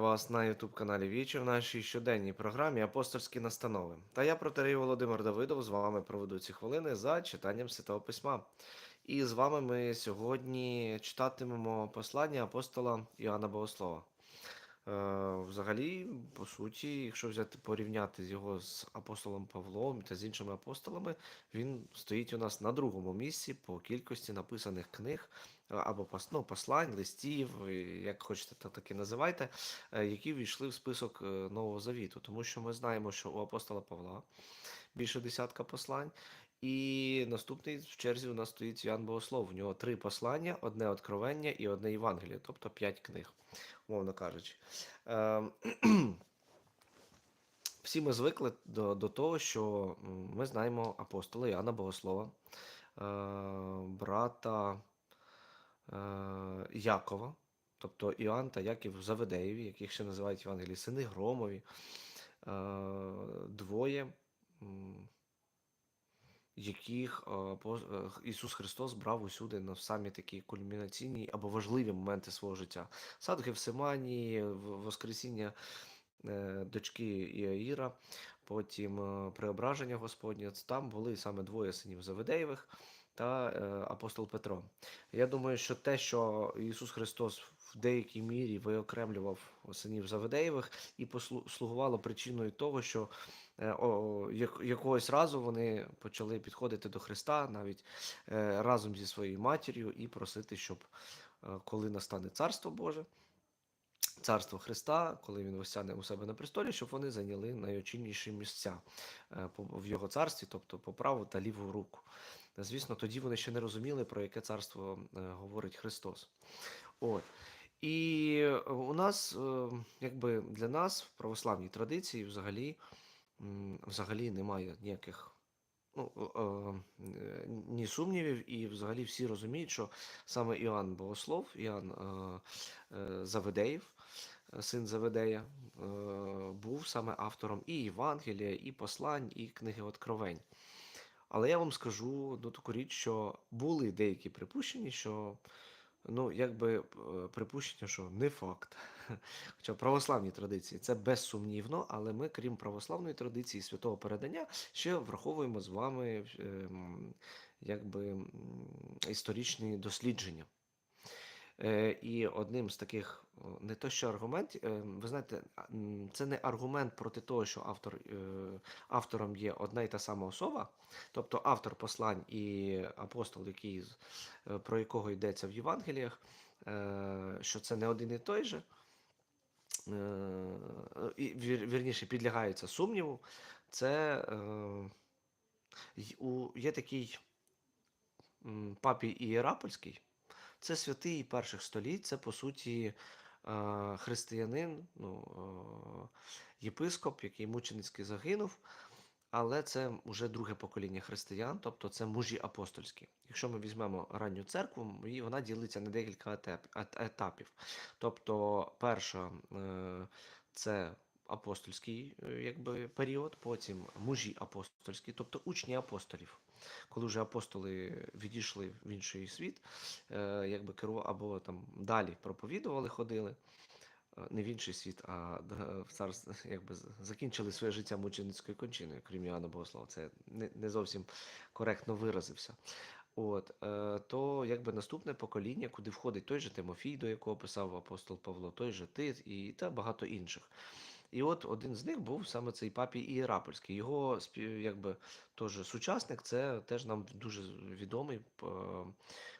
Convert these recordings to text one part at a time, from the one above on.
вас на youtube каналі Вічі в нашій щоденній програмі Апостольські настанови. Та я, протерей Володимир Давидов, з вами проведу ці хвилини за читанням Святого Письма. І з вами ми сьогодні читатимемо послання апостола Іоанна Богослова. Е, Взагалі, по суті, якщо взяти порівняти його з апостолом Павлом та з іншими апостолами, він стоїть у нас на другому місці по кількості написаних книг або ну, послань, листів, як хочете, так, і називайте, е, які війшли в список е, Нового Завіту. Тому що ми знаємо, що у апостола Павла більше десятка послань. І наступний в черзі у нас стоїть Ян Богослов. У нього три послання, одне откровення і одне Євангеліє, тобто п'ять книг, умовно кажучи. Ем, Всі ми звикли до, до того, що ми знаємо апостола Іоанна Богослова, е, брата Якова, тобто Іоанн та Яків Заведеєві, яких ще називають Євангелії, сини Громові, е, двоє. яких е, е, Ісус Христос брав усюди на самі такі кульмінаційні або важливі моменти свого життя. Сад Гефсиманії, в- Воскресіння е, дочки Іаїра, потім е, Преображення Господнє. Там були саме двоє синів Заведеєвих та е, апостол Петро. Я думаю, що те, що Ісус Христос в деякій мірі виокремлював синів Заведеєвих і послу- слугувало причиною того, що е, о, як- якогось разу вони почали підходити до Христа навіть е, разом зі своєю матір'ю і просити, щоб коли настане Царство Боже, Царство Христа, коли він осяне у себе на престолі, щоб вони зайняли найочільніші місця в його царстві, тобто по праву та ліву руку. Звісно, тоді вони ще не розуміли, про яке царство е, говорить Христос. От. І у нас, е, якби для нас в православній традиції взагалі, взагалі немає ніяких ну, е, ні сумнівів, і взагалі всі розуміють, що саме Іоанн Богослов, Іоанн Заведеєв, син Заведея, був саме автором і Євангелія, і послань, і книги Откровень. Але я вам скажу одну таку річ, що були деякі припущення, що ну, якби е, припущення, що не факт. Хоча православні традиції це безсумнівно, але ми, крім православної традиції святого передання, ще враховуємо з вами ем, якби, історичні дослідження. Е, І одним з таких, не то що аргумент, е, ви знаєте, це не аргумент проти того, що автор, е, автором є одна і та сама особа, тобто автор послань і апостол, який, про якого йдеться в Євангеліях, що це не один і той же. І, вір- вірніше, підлягається сумніву. Це е, є такий м, папі Ієрапольський, це святий перших століть, це по суті е, християнин, ну, е, єпископ, який мученицьки загинув, але це вже друге покоління християн, тобто це мужі апостольські. Якщо ми візьмемо ранню церкву, вона ділиться на декілька етапів. Тобто, перша е, це апостольський е, якби, період, потім мужі апостольські, тобто учні апостолів. Коли вже апостоли відійшли в інший світ, е, якби керував або там далі проповідували, ходили. е, Не в інший світ, а в царство, якби закінчили своє життя мученицькою кончиною, крім Іоанна Богослова. Це не, не зовсім коректно виразився. От, то якби наступне покоління, куди входить той же Тимофій, до якого писав апостол Павло, той же Тит і та багато інших. І от один з них був саме цей папі Ієрапольський. Його якби теж сучасник, це теж нам дуже відомий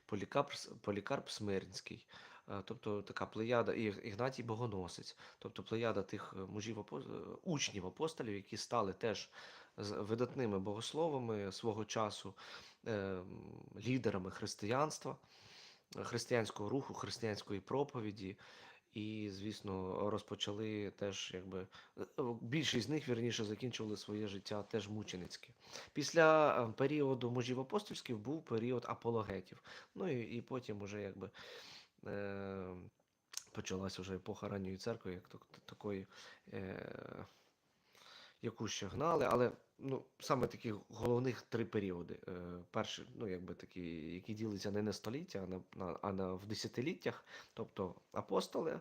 Полікарп, Полікарп Смирнський. Е, Тобто така плеяда, і Ігнатій Богоносець, тобто плеяда тих е, мужів е, учнів апостолів, які стали теж видатними богословами свого часу, лідерами християнства, християнського руху, християнської проповіді. І, звісно, розпочали теж, якби більшість з них вірніше закінчували своє життя теж мученицьке. Після е, періоду мужів апостольських був період апологетів. Ну і, і потім уже якби е, почалася вже епоха ранньої церкви, як так- такої. Е, яку ще гнали, але ну, саме такі головних три періоди. Е, перший, ну, якби такі, які діляться не на століття, а на, на, а на в десятиліттях, тобто апостоли,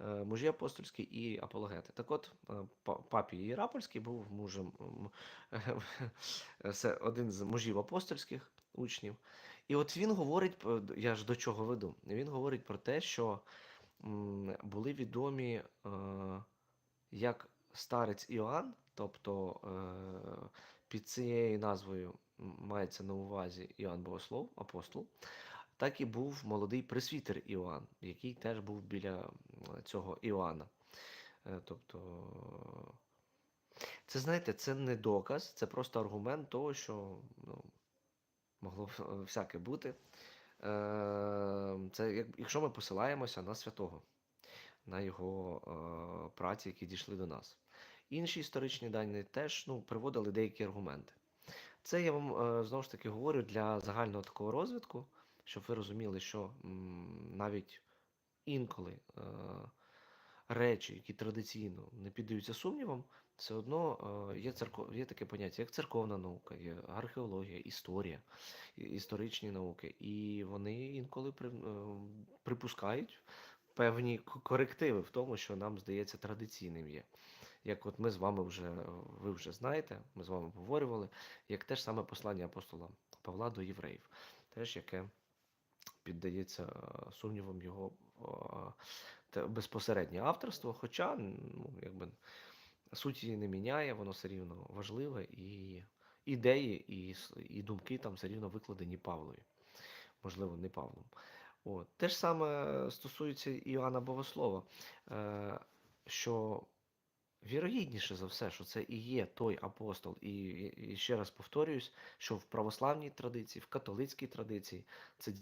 е, мужі апостольські і апологети. Так от, е, папі Єрапольський був мужем, це один з мужів апостольських учнів. І от він говорить, я ж до чого веду? Він говорить про те, що були відомі як старець Іоанн, тобто е, під цією назвою мається на увазі Іоанн Богослов, апостол, так і був молодий пресвітер Іоанн, який теж був біля цього Іоанна. Е, Тобто, це знаєте, це не доказ, це просто аргумент того, що ну, могло е, всяке бути. Це якщо ми посилаємося на святого, на його праці, які дійшли до нас. Інші історичні дані теж ну, приводили деякі аргументи. Це я вам е, знову ж таки говорю для загального такого розвитку, щоб ви розуміли, що навіть інколи е, речі, які традиційно не піддаються сумнівам, все одно е, є, церко... є таке поняття, як церковна наука, є археологія, історія, історичні науки. І вони інколи припускають певні корективи в тому, що нам здається традиційним є. Як от ми з вами вже, ви вже знаєте, ми з вами обговорювали, як те ж саме послання апостола Павла до євреїв, теж яке піддається е, сумнівам його е, безпосереднє авторство, хоча ну, якби, суть її не міняє, воно все рівно важливе, і ідеї, і, і думки там все рівно викладені Павлою, можливо, не Павлом. От. Те ж саме стосується Іоанна Богослова, е, що вірогідніше за все, що це і є той апостол, і, і, ще раз повторююсь, що в православній традиції, в католицькій традиції це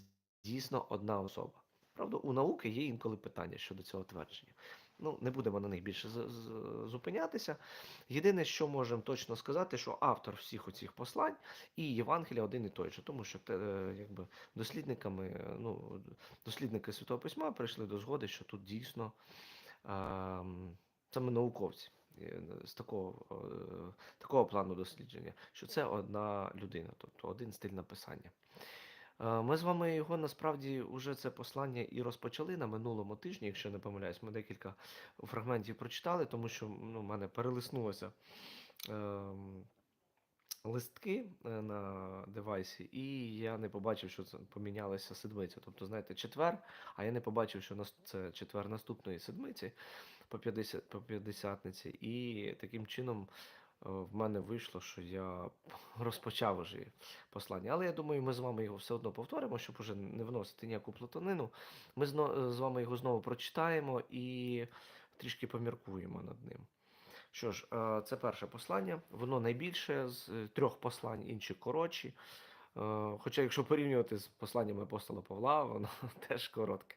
дійсно одна особа. Правда, у науки є інколи питання щодо цього твердження. Ну, не будемо на них більше зупинятися. Єдине, що можемо точно сказати, що автор всіх оцих послань і Євангелія один і той же, тому що те, е, якби дослідниками, е, ну, дослідники Святого Письма прийшли до згоди, що тут дійсно ем, саме науковці е, з такого, е, такого плану дослідження, що це одна людина, тобто один стиль написання. Е, Ми з вами його насправді вже це послання і розпочали на минулому тижні, якщо не помиляюсь. Ми декілька фрагментів прочитали, тому що ну, в мене перелиснулося. ем, листки на девайсі, і я не побачив, що це помінялася седмиця. Тобто, знаєте, четвер, а я не побачив, що це четвер наступної седмиці по 50, по 50 І таким чином е, в мене вийшло, що я розпочав уже послання. Але я думаю, ми з вами його все одно повторимо, щоб уже не вносити ніяку плутанину. Ми з вами його знову прочитаємо і трішки поміркуємо над ним. Що ж, е, це перше послання. Воно найбільше з е, трьох послань, інші коротші. Е, Хоча, якщо порівнювати з посланнями апостола Павла, воно теж коротке.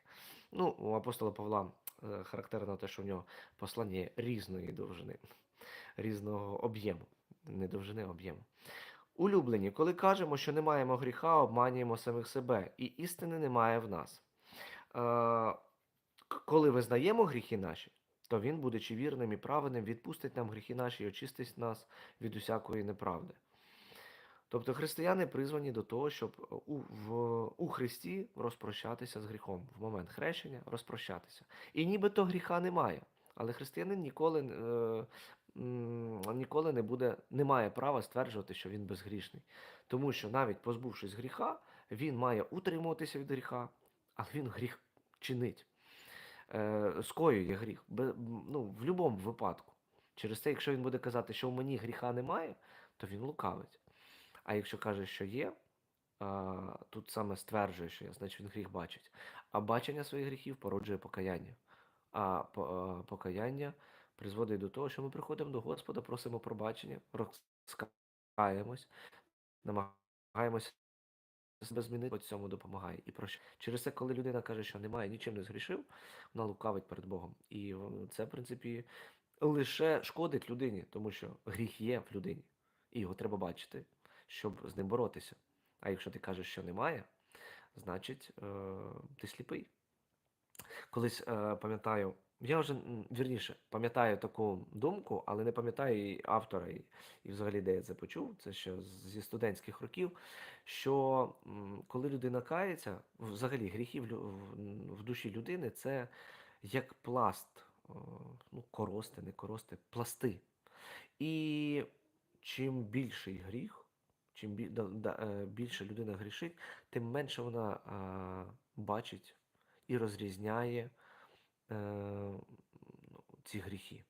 Ну, у апостола Павла е, характерно те, що в нього послання різної довжини, різного об'єму, не довжини, а об'єму. Улюблені, коли кажемо, що не маємо гріха, обманюємо самих себе, і істини немає в нас. Е, Коли визнаємо гріхи наші, то він, будучи вірним і праведним, відпустить нам гріхи наші і очистить нас від усякої неправди. Тобто християни призвані до того, щоб е, у, в, у Христі розпрощатися з гріхом в момент хрещення, розпрощатися. І нібито гріха немає. Але християнин ніколи, е, ніколи не буде, не має права стверджувати, що він безгрішний. Тому що навіть позбувшись гріха, він має утримуватися від гріха, але він гріх чинить е, скоює гріх. Ну, в будь-якому випадку. Через це, якщо він буде казати, що в мені гріха немає, то він лукавить. А якщо каже, що є, тут саме стверджує, що є, значить він гріх бачить. А бачення своїх гріхів породжує покаяння. А покаяння призводить до того, що ми приходимо до Господа, просимо пробачення, розкаємось, намагаємося себе змінити, от цьому допомагає. І прощ... Через це, коли людина каже, що немає, нічим не згрішив, вона лукавить перед Богом. І це, в принципі, лише шкодить людині, тому що гріх є в людині, і його треба бачити, щоб з ним боротися. А якщо ти кажеш, що немає, значить е, ти сліпий. Колись е, пам'ятаю, я вже вірніше пам'ятаю таку думку, але не пам'ятаю і автора, і, і взагалі де я це почув, це ще зі студентських років. Що коли людина кається, взагалі гріхи в, душі людини це як пласт, е, ну, корости, не корости, пласти. І чим більший гріх, чим е, більше людина грішить, тим менше вона бачить і розрізняє е, ці гріхи.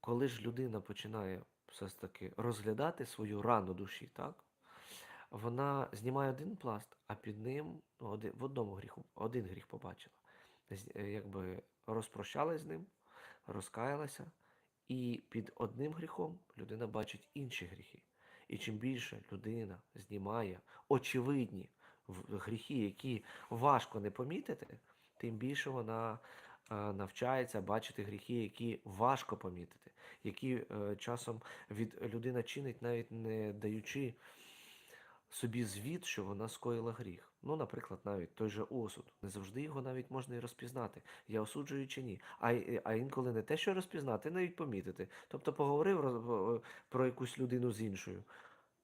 Коли ж людина починає все ж таки розглядати свою рану душі, так? Вона знімає один пласт, а під ним в одному гріху один гріх побачила. Е, Якби розпрощалась з ним, розкаялася, і під одним гріхом людина бачить інші гріхи. І чим більше людина знімає очевидні гріхи, які важко не помітити, тим більше вона е, навчається бачити гріхи, які важко помітити, які е, часом від людина чинить, навіть не даючи собі звіт, що вона скоїла гріх. Ну, наприклад, навіть той же осуд. Не завжди його навіть можна і розпізнати. Я осуджую чи ні. А, а інколи не те, що розпізнати, навіть помітити. Тобто поговорив про якусь людину з іншою,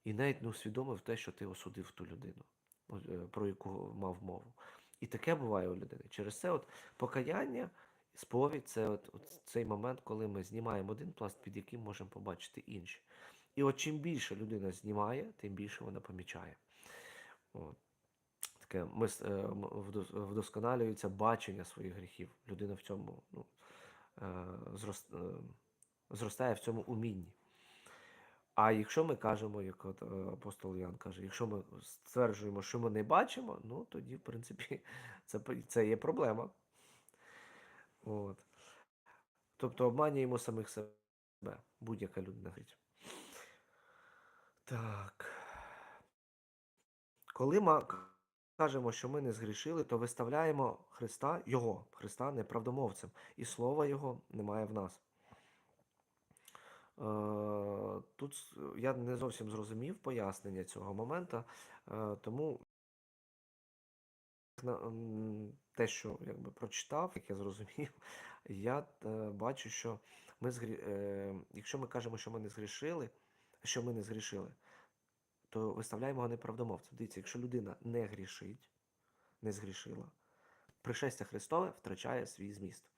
і навіть не усвідомив те, що ти осудив ту людину, е, про яку мав мову. І таке буває у людини. Через це от покаяння, сповідь це от, от цей момент, коли ми знімаємо один пласт, під яким можемо побачити інші. І от чим більше людина знімає, тим більше вона помічає. От. Таке е, вдосконалюється бачення своїх гріхів. Людина в цьому ну, е, е, зростає в цьому умінні. А якщо ми кажемо, як от апостол Ян каже, якщо ми стверджуємо, що ми не бачимо, ну тоді, в принципі, це, це є проблема. От. Тобто обманюємо самих себе. Будь-яка людина. Так. Коли ми кажемо, що ми не згрішили, то виставляємо Христа, Його, Христа неправдомовцем, і слова Його немає в нас. Е, Тут я не зовсім зрозумів пояснення цього моменту, е, тому те, що якби прочитав, як я зрозумів, я е, бачу, що ми якщо ми кажемо, що ми не згрішили, що ми не згрішили, то виставляємо його неправдомовцем. Дивіться, якщо людина не грішить, не згрішила, пришестя Христове втрачає свій зміст.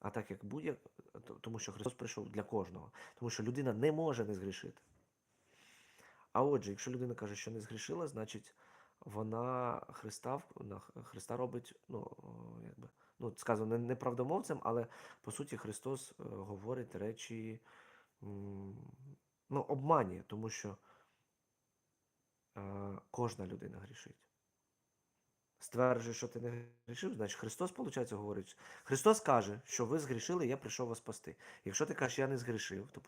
А так як будь тому що Христос прийшов для кожного, тому що людина не може не згрішити. А отже, якщо людина каже, що не згрішила, значить вона Христа Христа робить, ну якби ну сказано неправдомовцем, але по суті Христос е, говорить речі, ну, обманює, тому що е, кожна людина грішить. Стверджує, що ти не грішив, значить Христос, виходить, говорить. Христос каже, що ви згрішили, я прийшов вас спасти. Якщо ти кажеш, я не згрішив, то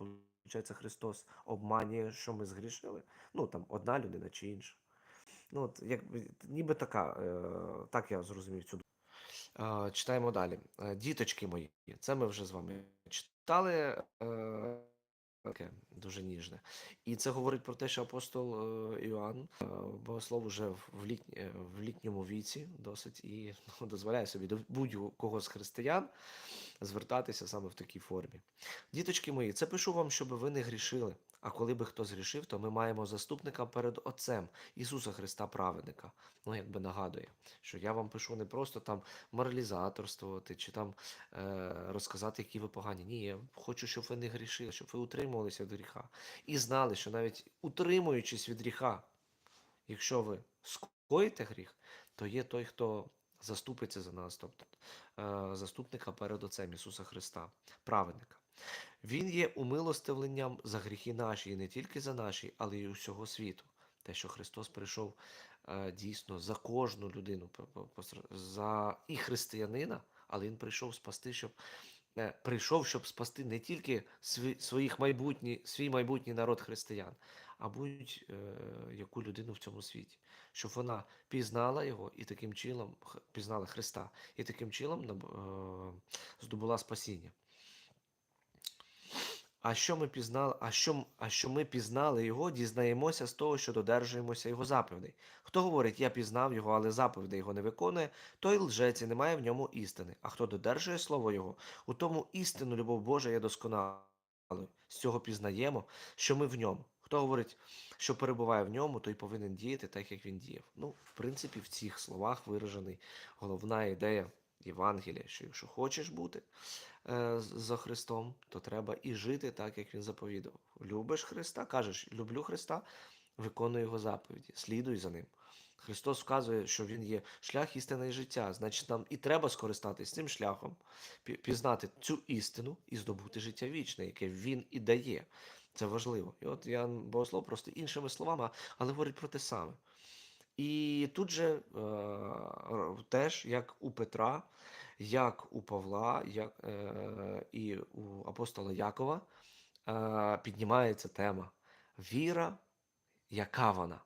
виходить, Христос обманює, що ми згрішили. Ну там одна людина чи інша. Ну, от, якби, ніби така, е, так я зрозумів цю думку. Е, читаємо далі. Е, Діточки мої, це ми вже з вами читали. Е, таке дуже ніжне. І це говорить про те, що апостол е, Іоанн, е, богослов уже в, літні, е, в літньому віці досить і ну, дозволяє собі до будь-кого з християн звертатися саме в такій формі. Діточки мої, це пишу вам, щоб ви не грішили. А коли би хто згрішив, то ми маємо заступника перед Отцем Ісуса Христа Праведника. Ну, якби нагадує, що я вам пишу не просто там моралізаторствувати чи там е, розказати, які ви погані. Ні, я хочу, щоб ви не грішили, щоб ви утримувалися від гріха. І знали, що навіть утримуючись від гріха, якщо ви скоїте гріх, то є той, хто заступиться за нас, тобто е, заступника перед Отцем Ісуса Христа, праведника. Він є умилостивленням за гріхи наші, і не тільки за наші, але й усього світу. Те, що Христос прийшов е, дійсно за кожну людину, за і християнина, але Він прийшов спасти, щоб е, прийшов, щоб спасти не тільки своїх майбутні, свій майбутній народ християн, а будь-яку людину в цьому світі, щоб вона пізнала його і таким чином пізнала Христа, і таким чином е, здобула спасіння. А що ми пізнали, а що, а що ми пізнали його, дізнаємося з того, що додержуємося його заповідей. Хто говорить, я пізнав його, але заповідей його не виконує, той лжець і немає в ньому істини. А хто додержує слово його, у тому істину любов Божа є досконалою. З цього пізнаємо, що ми в ньому. Хто говорить, що перебуває в ньому, той повинен діяти так, як він діяв. Ну, в принципі, в цих словах виражений головна ідея Євангелія, що якщо хочеш бути е, за Христом, то треба і жити так, як Він заповідав. Любиш Христа, кажеш, люблю Христа, виконуй Його заповіді, слідуй за ним. Христос вказує, що Він є шлях істини і життя. Значить, нам і треба скористатись цим шляхом, пізнати цю істину і здобути життя вічне, яке Він і дає. Це важливо. І от Ян Богослов просто іншими словами, але говорить про те саме. І тут же е, теж, як у Петра, як у Павла, як е, і у апостола Якова, е, піднімається тема віра, яка вона?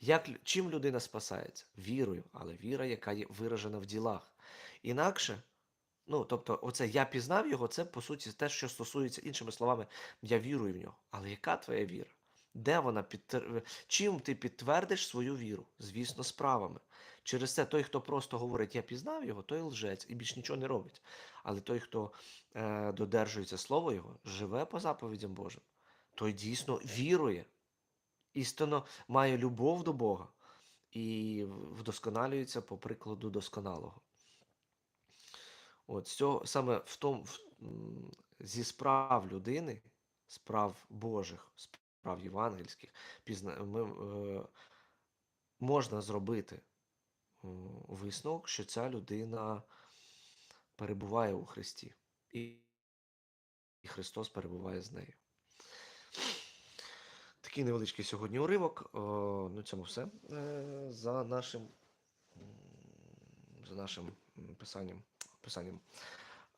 Як, чим людина спасається? Вірою, але віра, яка є виражена в ділах. Інакше, ну тобто, оце я пізнав його, це по суті те, що стосується іншими словами, я вірую в нього. Але яка твоя віра? Де вона підтвер... Чим ти підтвердиш свою віру? Звісно, справами. Через це той, хто просто говорить, я пізнав його, той лжець і більш нічого не робить. Але той, хто е, додержується слова його, живе по заповідям Божим, той дійсно вірує, істинно має любов до Бога і вдосконалюється по прикладу досконалого. От цього саме в тому в, зі справ людини, справ Божих, справ євангельських, пізна, ми, е, можна зробити м, висновок, що ця людина перебуває у Христі, і, Христос перебуває з нею. Такий невеличкий сьогодні уривок. О, на цьому все. Е, За нашим, за нашим писанням, писанням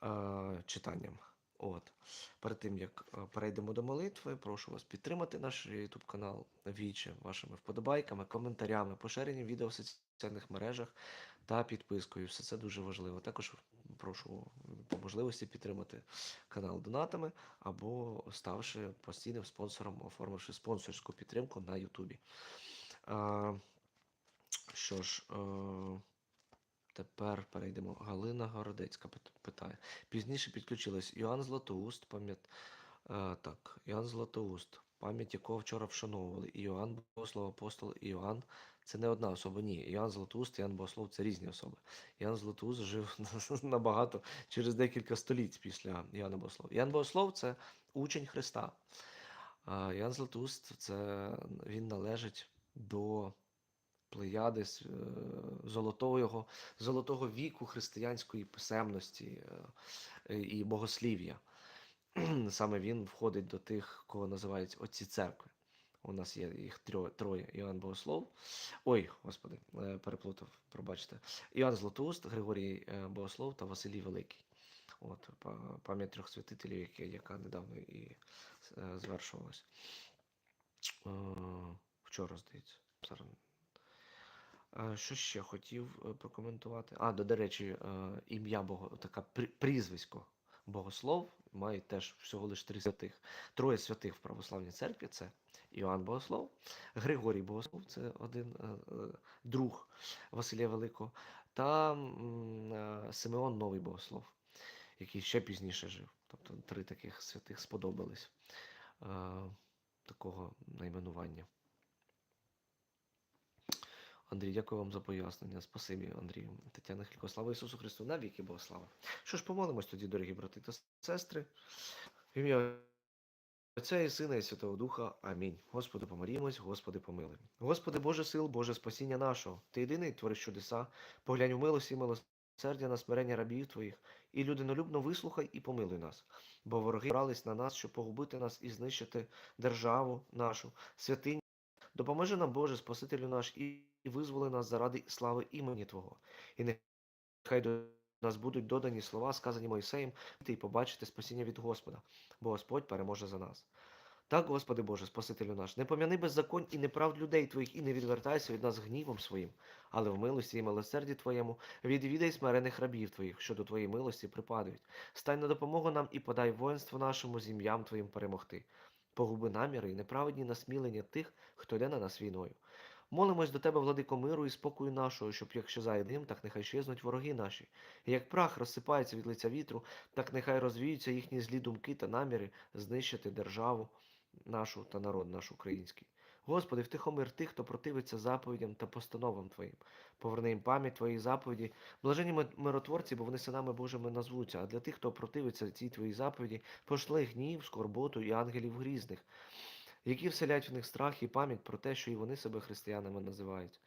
е, читанням. От. Перед тим як е, перейдемо до молитви, прошу вас підтримати наш YouTube канал Віче вашими вподобайками, коментарями, поширенням відео в соціальних мережах та підпискою. Все це дуже важливо. Також прошу по можливості підтримати канал донатами або ставши постійним спонсором, оформивши спонсорську підтримку на Ютубі. Що ж, е, тепер перейдемо. Галина Городецька питає. Пізніше підключилась Іоанн Златоуст, пам'ят... е, так, Іоанн Златоуст, пам'ять якого вчора вшановували. Іоанн Богослов, апостол Іоанн. Це не одна особа, ні. Іоанн Златоуст, Іоанн Богослов це різні особи. Іоанн Златоуст жив набагато через декілька століть після Іоанна Богослова. Іоанн Богослов це учень Христа. Іоанн Златоуст це він належить до плеяди е, золотого, золотого віку християнської писемності е, і богослів'я. Саме він входить до тих, кого називають отці церкви. У нас є їх троє. Іоанн Богослов. Ой, господи, е, переплутав, пробачте. Іоанн Златоуст, Григорій Богослов та Василій Великий. От, пам'ять трьох святителів, яка, недавно і звершувалась. Вчора, здається. Зараз. Е, Що ще хотів е, прокоментувати? А, до, речі, е, ім'я Бого, така прізвисько Богослов має теж всього лише три святих. Троє святих в православній церкві це Іоанн Богослов, Григорій Богослов, це один друг Василія Великого, та Симеон Новий Богослов, який ще пізніше жив. Тобто три таких святих сподобались такого найменування. Андрій, дякую вам за пояснення. Спасибі, Андрію. Тетяна Хілько. Слава Ісусу Христу, навіки Бога слава. Що ж, помолимось тоді, дорогі брати та сестри. В ім'я Отця і Сина і Святого Духа. Амінь. Господи, помолімось, Господи, помилуй. Господи, Боже сил, Боже спасіння нашого. Ти єдиний твориш чудеса. Поглянь у милості і милосердя на смирення рабів Твоїх. І людинолюбно вислухай і помилуй нас. Бо вороги брались на нас, щоб погубити нас і знищити державу нашу, святиню. Допоможи нам, Боже, Спасителю наш, і визволи нас заради слави імені Твого. І нехай до нас будуть додані слова, сказані Мойсеєм, і побачити спасіння від Господа, бо Господь переможе за нас. Так, Господи Боже, Спасителю наш, не пом'яни беззаконь і неправд людей Твоїх, і не відвертайся від нас гнівом своїм, але в милості і милосерді Твоєму відвідай смирених рабів Твоїх, що до Твоєї милості припадають. Стань на допомогу нам і подай воїнство нашому з ім'ям Твоїм перемогти. Погуби наміри і неправедні насмілення тих, хто йде на нас війною. Молимось до тебе, владико миру і спокою нашого, щоб як щезає дим, так нехай щезнуть вороги наші. І як прах розсипається від лиця вітру, так нехай розвіються їхні злі думки та наміри знищити державу нашу та народ наш український. Господи, втихомир тих, хто противиться заповідям та постановам Твоїм. Поверни їм пам'ять Твоїй заповіді. Блажені миротворці, бо вони синами Божими назвуться. А для тих, хто противиться цій Твоїй заповіді, пошли гнів, скорботу і ангелів грізних, які вселять в них страх і пам'ять про те, що і вони себе християнами називають.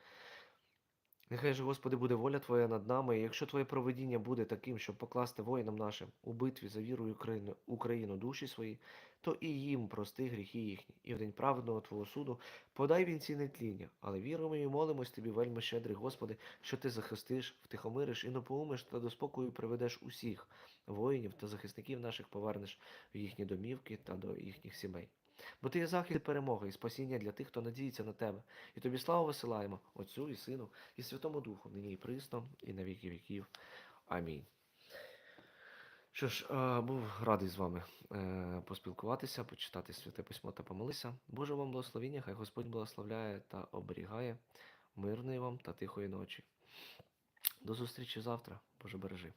Нехай же, Господи, буде воля Твоя над нами, і якщо Твоє проведіння буде таким, щоб покласти воїнам нашим у битві за віру Україну, Україну душі свої, то і їм прости гріхи їхні, і в день праведного Твого суду подай вінці нетління, але віримо і молимось Тобі, вельми щедрий, Господи, що Ти захистиш, втихомириш і напоумиш та до спокою приведеш усіх воїнів та захисників наших повернеш в їхні домівки та до їхніх сімей. Бо ти є захист і перемога і спасіння для тих, хто надіється на тебе. І тобі славу висилаємо, Отцю і Сину, і Святому Духу, нині і присно, і на віки віків. Амінь. Що ж, е, був радий з вами е, поспілкуватися, почитати святе письмо та помолитися. Боже вам благословіння, хай Господь благословляє та оберігає мирної вам та тихої ночі. До зустрічі завтра. Боже бережи.